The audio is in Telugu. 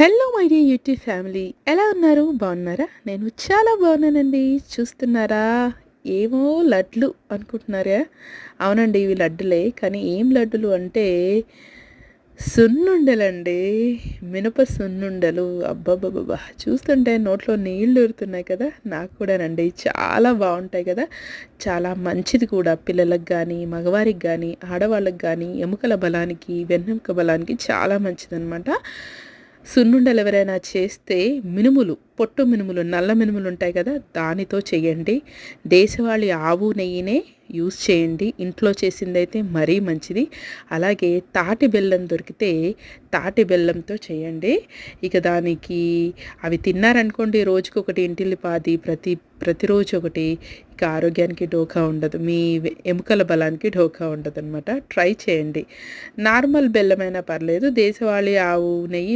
Hello my dear YouTube family ఎలా ఉన్నారు? బాగున్నారా? నేను చాలా బాగున్నానండి. చూస్తున్నారా? ఏమో లడ్లు అనుకుంటున్నారా. అవునండి ఇవి లడ్డులే కానీ ఏం లడ్డులు అంటే సున్నుండలండి. మినప సున్నుండలు. అబ్బబ్బబ్బా చూస్తుంటే నోట్లో నీళ్ళు ఊరుతున్నాయి కదా? నాకు కూడానండి. చాలా బాగుంటాయి కదా? చాలా మంచిది కూడా పిల్లలకు కానీ మగవారికి కానీ ఆడవాళ్ళకి కానీ ఎముకల బలానికి వెన్నెముక బలానికి చాలా మంచిదనమాట సున్నుండలు ఎవరైనా చేస్తే మినుములు పొట్టు మినుములు నల్ల మినుములు ఉంటాయి కదా దానితో చేయండి. దేశవాళీ ఆవు నెయ్యినే యూస్ చేయండి. ఇంట్లో చేసిందైతే మరీ మంచిది. అలాగే తాటి బెల్లం దొరికితే తాటి బెల్లంతో చేయండి. ఇక దానికి అవి తిన్నారనుకోండి రోజుకొకటి ఇంటిల్లిపాది ప్రతి ప్రతిరోజు ఒకటి ఇక ఆరోగ్యానికి ఢోకా ఉండదు. మీ ఎముకల బలానికి ఢోకా ఉండదు అనమాట ట్రై చేయండి. నార్మల్ బెల్లమైనా పర్లేదు. దేశవాళీ ఆవు నెయ్యి